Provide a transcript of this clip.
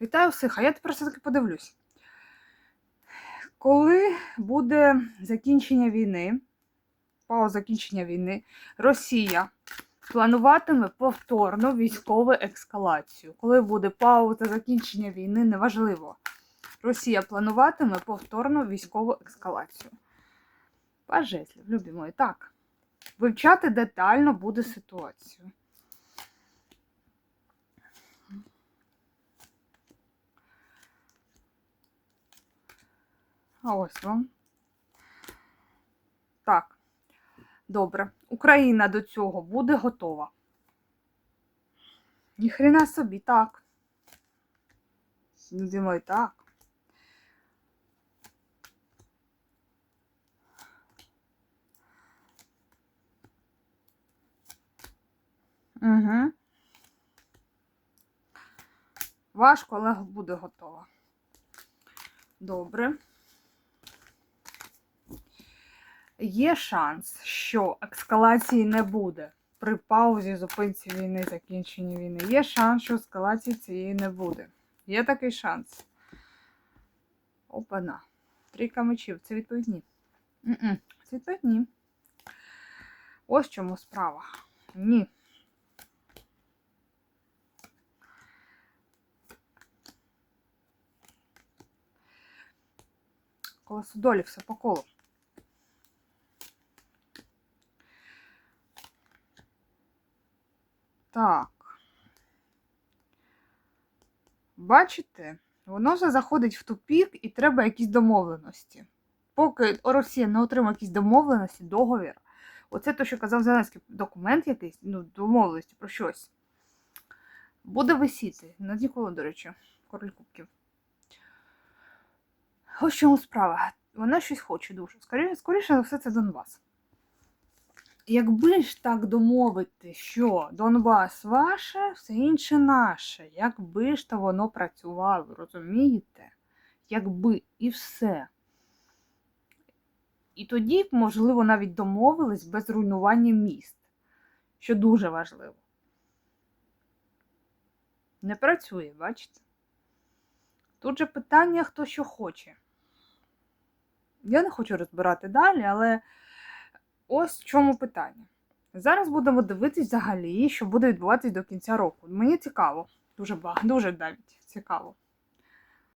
Вітаю всіх, а я тепер все-таки подивлюсь. Коли буде закінчення війни, по закінчення війни, Росія плануватиме повторно військову ескалацію. Коли буде пауза закінчення війни, неважливо. Росія плануватиме повторно військову ескалацію. Пажеслів, любі мої. Так. Вивчати детально буде ситуацію. Ось вам. Так. Добре. Україна до цього буде готова. Ніхрена собі, так. Мої, так. Угу. Важко, але буде готова. Добре. Є шанс, що ескалації не буде. При паузі, зупинці війни, закінченні війни. Є шанс, що ескалації цієї не буде. Є такий шанс. Опана. Трійка мечів. Це відповідь ні. М-м. Це відповідь ні. Ось чому справа. Ні. Колесо долі все по колу. Так. Бачите, воно вже заходить в тупік і треба якісь домовленості. Поки Росія не отримає якісь домовленості, договір. Оце те, що казав Зеленський, документ якийсь, ну, домовленості про щось. Буде висіти. На ніколи, до речі, король кубків. Ось чому справа. Вона щось хоче дуже. Скоріше, скоріше за все, це Донбас. Якби ж так домовити, що Донбас ваше, все інше наше. Якби ж то воно працювало, розумієте? Якби і все. І тоді, можливо, навіть домовились без руйнування міст, що дуже важливо. Не працює, бачите? Тут же питання, хто що хоче. Я не хочу розбирати далі, але ось в чому питання. Зараз будемо дивитись взагалі, що буде відбуватись до кінця року. Мені цікаво, дуже дуже навіть цікаво.